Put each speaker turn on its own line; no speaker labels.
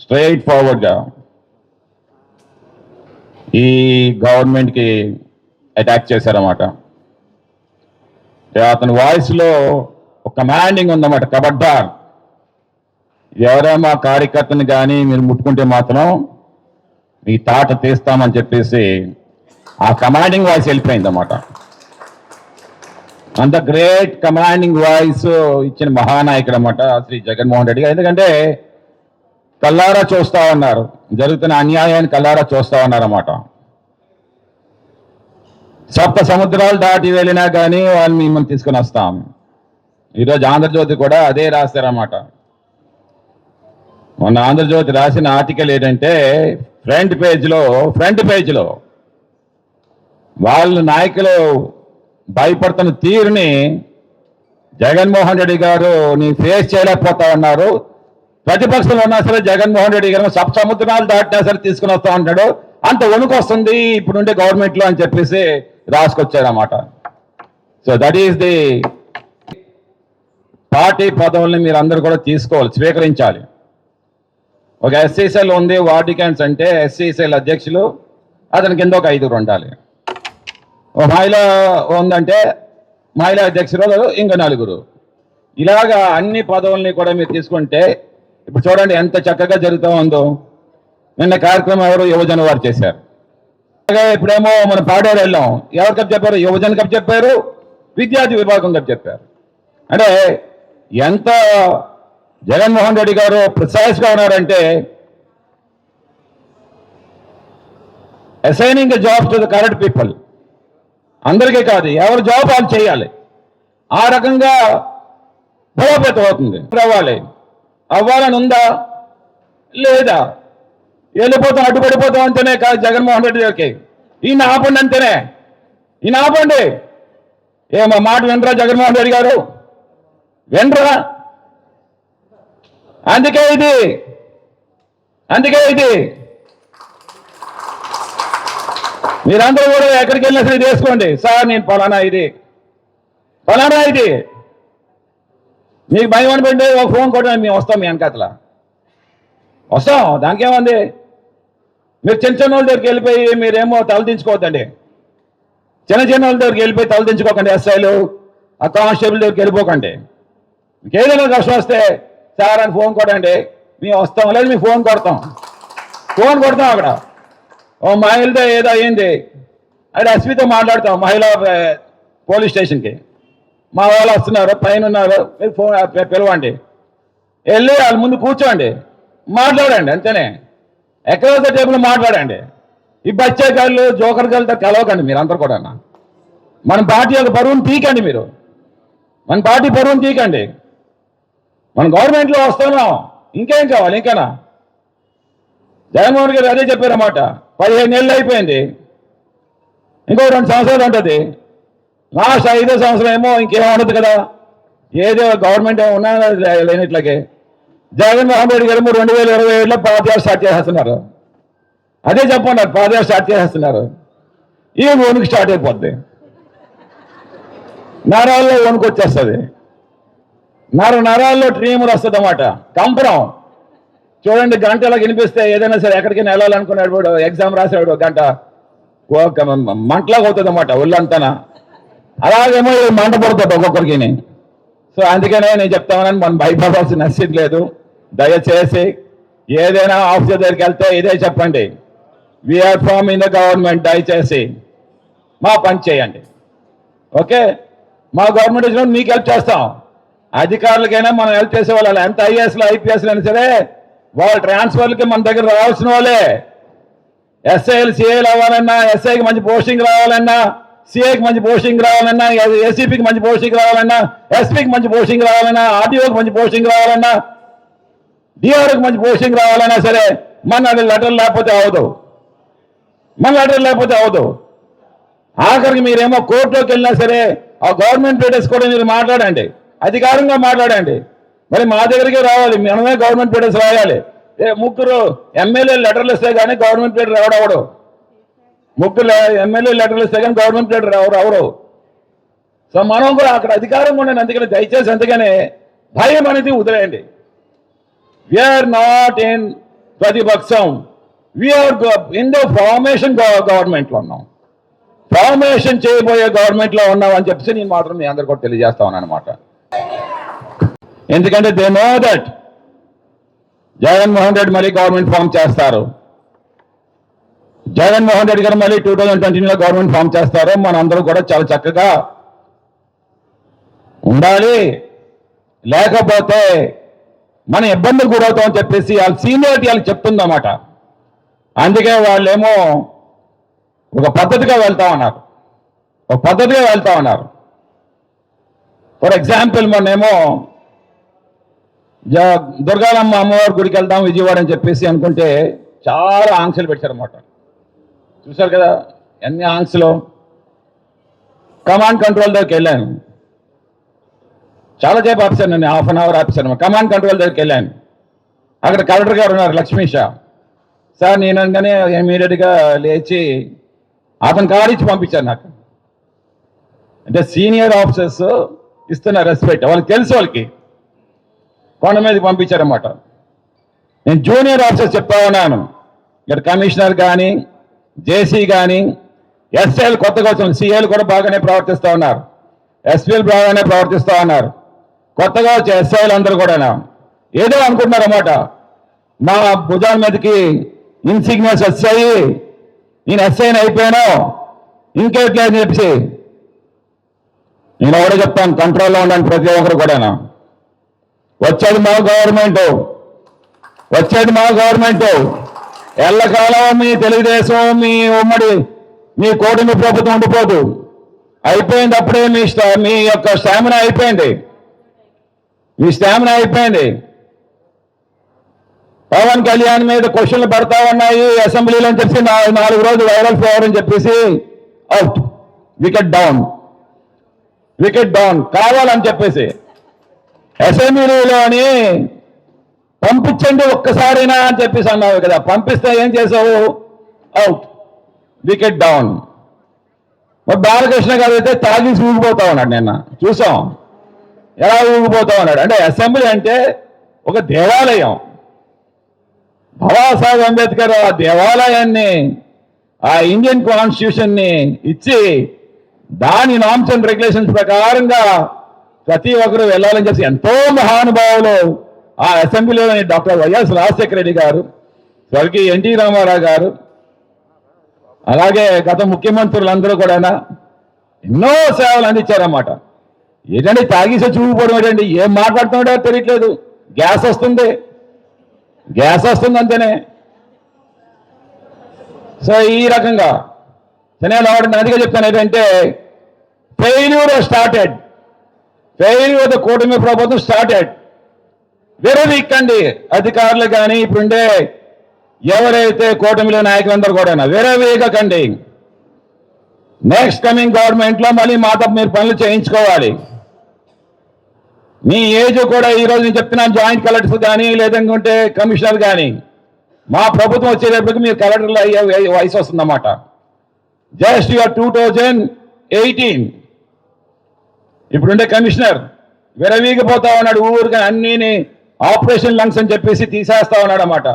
Straight ఫార్వర్డ్గా ఈ గవర్నమెంట్కి attack చేశారన్నమాట. అతని వాయిస్లో ఒక కమాండింగ్ ఉందన్నమాట కబడ్డార్. ఎవరైనా కార్యకర్తని కానీ మీరు ముట్టుకుంటే మాత్రం మీ తాట తీస్తామని చెప్పేసి ఆ కమాండింగ్ వాయిస్ వెళ్ళిపోయిందన్నమాట. అంత గ్రేట్ కమాండింగ్ వాయిస్ ఇచ్చిన మహానాయకుడు అనమాట శ్రీ జగన్మోహన్ రెడ్డి గారు. ఎందుకంటే కల్లారా చూస్తా ఉన్నారు. జరుగుతున్న అన్యాయాన్ని కల్లారా చూస్తా ఉన్నారన్నమాట సప్త సముద్రాలు దాటి వెళ్ళినా కానీ వాళ్ళు మిమ్మల్ని తీసుకుని వస్తాం. ఈరోజు ఆంధ్రజ్యోతి కూడా అదే రాశారన్నమాట మొన్న ఆంధ్రజ్యోతి రాసిన ఆర్టికల్ ఏంటంటే ఫ్రంట్ పేజ్లో ఫ్రంట్ పేజ్లో వాళ్ళ నాయకులు భయపడుతున్న తీరుని జగన్మోహన్ రెడ్డి గారు నీ ఫేస్ చేయలేకపోతా ఉన్నారు. ప్రతిపక్షంలో ఉన్నా సరే జగన్మోహన్ రెడ్డి గారు సబ్ సముద్రాలు దాటినా సరే తీసుకుని వస్తా ఉంటాడు అంత వణుకు వస్తుంది ఇప్పుడుండే గవర్నమెంట్లో అని చెప్పేసి రాసుకొచ్చారన్నమాట. So that is the party పదవుల్ని మీరు అందరూ కూడా తీసుకోవాలి స్వీకరించాలి. ఒక ఎస్సీసీఎల్ ఉంది వాటికన్స్ అంటే ఎస్సీసీఎల్ అధ్యక్షులు అతని కింద ఒక ఐదుగురు ఉండాలి. మహిళ ఉందంటే మహిళా అధ్యక్షురాలు ఇంకా నలుగురు. ఇలాగా అన్ని పదవుల్ని కూడా మీరు తీసుకుంటే ఇప్పుడు చూడండి ఎంత చక్కగా జరుగుతూ ఉందో. నిన్న కార్యక్రమం ఎవరు? యువజన వారు చేశారు. అలాగే ఇప్పుడేమో మన పాడేరు వెళ్ళాం. ఎవరు కప్ చెప్పారు? యువజన కప్ చెప్పారు. విద్యార్థి విభాగం కప్ చెప్పారు. అంటే ఎంత జగన్మోహన్ రెడ్డి గారు ప్రిసైజ్గా ఉన్నారంటే assigning job to the correct people అందరికీ కాదు ఎవరు జాబ్ వాళ్ళు చేయాలి. ఆ రకంగా బలోపేతం అవుతుంది. అవ్వాలి. అవ్వాలని ఉందా? లేదా? వెళ్ళిపోతాం అడ్డుపడిపోతాం అంతేనే కాదు జగన్మోహన్ రెడ్డి గారికి. ఈయన ఆపండి అంతేనే ఈయన ఆపండి. ఏ మా మాట వినరా జగన్మోహన్ రెడ్డి గారు? వినరా? అందుకే ఇది. అందుకే ఇది. మీరందరూ కూడా ఎక్కడికి వెళ్ళినా సరే చేసుకోండి వేసుకోండి సార్ నేను పలానా ఇది. ఫలానా ఇది. మీకు భయం అనిపిండి ఒక ఫోన్ కొట్టండి మేము వస్తాం మీ వెనకాతల. వస్తాం దానికి ఏముంది మీరు చిన్న చిన్న వాళ్ళ దగ్గరికి వెళ్ళిపోయి మీరేమో తలదించుకోవద్దండి చిన్న చిన్న వాళ్ళ దగ్గరికి వెళ్ళిపోయి తలదించుకోకండి ఎస్ఐలు ఆ కానిస్టేబుల్ దగ్గరికి వెళ్ళిపోకండి. మీకు ఏదైనా కష్టం వస్తే సార్ అని ఫోన్ కొట్టండి. మేము వస్తాం లేదు మేము ఫోన్ కొడతాం. ఫోన్ కొడతాం అక్కడ. ఓ మహిళతో ఏదో అయ్యింది అది అశ్వితో మాట్లాడతాం మహిళ పోలీస్ స్టేషన్కి. మా వాళ్ళు వస్తున్నారు పైన ఉన్నారు మీరు ఫోన్ పిలవండి. వెళ్ళి వాళ్ళ ముందు కూర్చోండి. మాట్లాడండి అంతేనే. ఎక్కడ టేబుల్ మాట్లాడండి. ఈ బచ్చే గాళ్ళు జోకర్ గాళ్ళతో కలవకండి మీరు అందరు కూడా మన పార్టీ యొక్క బరువును తీకండి మీరు. మన పార్టీ బరువును తీకండి మన గవర్నమెంట్లో వస్తున్నాం. ఇంకేం కావాలి ఇంకేనా? జగన్మోహన్ గారు అదే చెప్పారన్నమాట. పదిహేను నెలలు అయిపోయింది. ఇంకో రెండు సంవత్సరాలు ఉంటుంది. లాస్ట్ ఐదో సంవత్సరం ఏమో ఇంకేం ఉండదు కదా. ఏదో గవర్నమెంట్ ఏమో ఉన్నా లే- లేనిట్లకి. జగన్మోహన్ రెడ్డి గారు రెండు వేల ఇరవై ఏడులో పాదయాత్ర స్టార్ట్ చేసేస్తున్నారు. అదే చెప్పండి పాదయాత్ర స్టార్ట్ చేసేస్తున్నారు. ఈ వణుకు స్టార్ట్ అయిపోద్ది. నరాల్లో వణుకు వచ్చేస్తుంది. నర నరాల్లో ట్రీములు వస్తుంది అన్నమాట కంపరం. చూడండి గంట ఇలా వినిపిస్తే ఏదైనా సరే ఎక్కడికైనా వెళ్ళాలనుకున్నాడు వాడు ఎగ్జామ్ రాసాడు గంట. ఒక మంటలాగా అవుతుంది అన్నమాట ఒళ్ళంతాన? అలాగేమో మంట పడుతుంది ఒక్కొక్కరికి. సో అందుకనే నేను చెప్తామని మనం భయపడాల్సిన నచ్చింది లేదు. దయచేసి ఏదైనా ఆఫీసర్ దగ్గరికి వెళ్తే ఇదే చెప్పండి. We're form in the government దయచేసి మా పని చేయండి. ఓకే? మా గవర్నమెంట్ వచ్చినప్పుడు మీకు హెల్ప్ చేస్తాం. అధికారులకైనా మనం హెల్ప్ చేసే వాళ్ళు. ఎంత ఐఏఎస్లో ఐపీఎస్లు అయినా సరే వాళ్ళ ట్రాన్స్ఫర్లకి మన దగ్గర రావాల్సిన వాళ్ళే. ఎస్ఐలు సిఐలు అవ్వాలన్నా ఎస్ఐకి మంచి పోస్టింగ్ రావాలన్నా సిఐకి మంచి పోస్టింగ్ రావాలన్నా ఏసీపీకి మంచి పోస్టింగ్ రావాలన్నా ఎస్పీకి మంచి పోస్టింగ్ రావాలన్నా ఆర్టీఓకి మంచి పోస్టింగ్ రావాలన్నా డిఆర్కి మంచి పోస్టింగ్ రావాలన్నా సరే మన లెటర్ లేకపోతే అవదు. మన లెటర్ లేకపోతే అవదు. ఆఖరికి మీరేమో కోర్టులోకి వెళ్ళినా సరే ఆ గవర్నమెంట్ పేటెస్ కూడా మీరు మాట్లాడండి. అధికారంగా మాట్లాడండి. మరి మా దగ్గరికే రావాలి. మనమే గవర్నమెంట్ పేటర్స్ రాయాలి. ఏ ముగ్గురు ఎమ్మెల్యే లెటర్లు ఇస్తే కానీ గవర్నమెంట్ పేటర్ రావడవడు ముగ్గురు ఎమ్మెల్యే లెటర్లు ఇస్తే కానీ గవర్నమెంట్ పేరు రావరు. ఎవరు సో మనం కూడా అక్కడ అధికారం ఉండండి. అందుకని దయచేసి అందుకనే భయం అనేది వదిలేయండి. వీఆర్ నాట్ ఇన్ ప్రతిపక్షం. వీఆర్ ఇన్ ద ఫార్మేషన్ గవర్నమెంట్లో ఉన్నాం. ఫార్మేషన్ చేయబోయే గవర్నమెంట్లో ఉన్నాం అని చెప్పేసి నేను మాత్రం మీ అందరు కూడా తెలియజేస్తా ఉన్నాను అనమాట ఎందుకంటే they know that Jaganmohan Reddy మళ్ళీ గవర్నమెంట్ ఫామ్ చేస్తారు. జగన్మోహన్ రెడ్డి గారు మళ్ళీ టూ థౌజండ్ ట్వంటీలో గవర్నమెంట్ ఫామ్ చేస్తారు. మనందరూ కూడా చాలా చక్కగా ఉండాలి. లేకపోతే మనం ఇబ్బందులు గురవుతామని చెప్పేసి వాళ్ళ సీనియారిటీ వాళ్ళు చెప్తుందన్నమాట. అందుకే వాళ్ళేమో ఒక పద్ధతిగా వెళ్తా ఉన్నారు. ఒక పద్ధతిగా వెళ్తా ఉన్నారు. ఫర్ ఎగ్జాంపుల్ మొన్నేమో దుర్గాలమ్మ అమ్మవారి గుడికి వెళ్దాం విజయవాడ అని చెప్పేసి అనుకుంటే చాలా ఆంక్షలు పెట్టారన్నమాట. చూశారు కదా ఎన్ని ఆంక్షలు. కమాండ్ కంట్రోల్ దగ్గరికి వెళ్ళాను. చాలా సేపు ఆఫీసర్ నేను half an hour officer command control దగ్గరికి వెళ్ళాను. అక్కడ కలెక్టర్ గారు ఉన్నారు లక్ష్మీ షా సార్ నేను అనగానే ఇమీడియట్గా లేచి అతను కాడిచ్చి ఇచ్చి నాకు. అంటే సీనియర్ ఆఫీసర్స్ ఇస్తున్న రెస్పెక్ట్ వాళ్ళకి తెలుసు వాళ్ళకి. కొండ మీదకి పంపించారన్నమాట. నేను జూనియర్ ఆఫీసర్ చెప్తా ఉన్నాను. ఇక్కడ కమిషనర్ కానీ జేసీ కానీ ఎస్ఐలు కొత్తగా వచ్చిన సిఐలు కూడా బాగానే ప్రవర్తిస్తూ ఉన్నారు. ఎస్పీలు బాగానే ప్రవర్తిస్తూ ఉన్నారు. కొత్తగా వచ్చే ఎస్ఐలు అందరూ కూడా ఏదో అనుకుంటున్నారు అన్నమాట మా భుజాల మీదకి ఇన్సిగ్నెస్ వచ్చాయి. నేను ఎస్ఐని అయిపోయాను. ఇంకేట్లేదని చెప్పి నేను ఎవడో చెప్తాను? కంట్రోల్లో ఉండండి ప్రతి ఒక్కరు కూడా వచ్చేది మా గవర్నమెంట్. వచ్చేది మా గవర్నమెంట్. ఎల్లకాలం మీ తెలుగుదేశం మీ ఉమ్మడి మీ కూటమి ప్రభుత్వం ఉండిపోదు. అయిపోయింది అప్పుడే మీ స్టా- మీ యొక్క స్టామినా అయిపోయింది. మీ స్టామినా అయిపోయింది. పవన్ కళ్యాణ్ మీద క్వశ్చన్లు పడతా ఉన్నాయి. అసెంబ్లీలో అని చెప్పి నాలుగు రోజులు వైరల్ ఫేవర్ అని చెప్పేసి out. Wicket down. Wicket down. కావాలని చెప్పేసి. అసెంబ్లీలోని పంపించండి ఒక్కసారైనా అని చెప్పేసి అన్నావు కదా పంపిస్తే ఏం చేసావు? అవుట్ వికెట్ డౌన్ మరి బాలకృష్ణ గారు అయితే తాగి ఊగిపోతా ఉన్నాడు నిన్న. చూసాం? ఎలా ఊగిపోతా ఉన్నాడు? అంటే అసెంబ్లీ అంటే ఒక దేవాలయం. బాబాసాహెబ్ అంబేద్కర్ ఆ దేవాలయాన్ని ఆ ఇండియన్ కాన్స్టిట్యూషన్ని ఇచ్చి దాని నామ్స్ అండ్ రెగ్యులేషన్స్ ప్రకారంగా ప్రతి ఒక్కరు వెళ్ళాలని చెప్పి ఎంతో మహానుభావులు ఆ అసెంబ్లీలోని డాక్టర్ వైఎస్ రాజశేఖర రెడ్డి గారు స్వర్గీయ ఎన్టీ రామారావు గారు అలాగే గత ముఖ్యమంత్రులందరూ కూడా ఎన్నో సేవలు అందించారన్నమాట. ఏంటంటే తాగేసి చూపుకోవడం ఏంటండి ఏం మాట్లాడుతున్నాడో తెలియట్లేదు. గ్యాస్ వస్తుంది. గ్యాస్ వస్తుంది అంతేనే. సో ఈ రకంగా నేను వాడిని అందుకే చెప్తాను ఏంటంటే ఫెయిల్యూర్ స్టార్టెడ్ ఫెయిల్యూర్ ద కూటమి ప్రభుత్వం స్టార్టెడ్ అండి అధికారులు కానీ ఇప్పుడుండే ఎవరైతే కూటమిలో నాయకులందరూ కూడా విరవీగకండి నెక్స్ట్ కమింగ్ గవర్నమెంట్లో మళ్ళీ మాతో మీరు పనులు చేయించుకోవాలి. మీ ఏజ్ కూడా ఈ రోజు నేను చెప్తున్నాను జాయింట్ కలెక్టర్స్ కానీ లేదంటే కమిషనర్ కానీ మా ప్రభుత్వం వచ్చేటప్పటికి మీరు కలెక్టర్లు అయ్యే వయసు వస్తుందన్నమాట. Just your two thousand eighteen ఇప్పుడుండే కమిషనర్ విరవీగిపోతా ఉన్నాడు ఊరికి అన్ని ఆపరేషన్ లంగ్స్ అని చెప్పేసి తీసేస్తా ఉన్నాడు అన్నమాట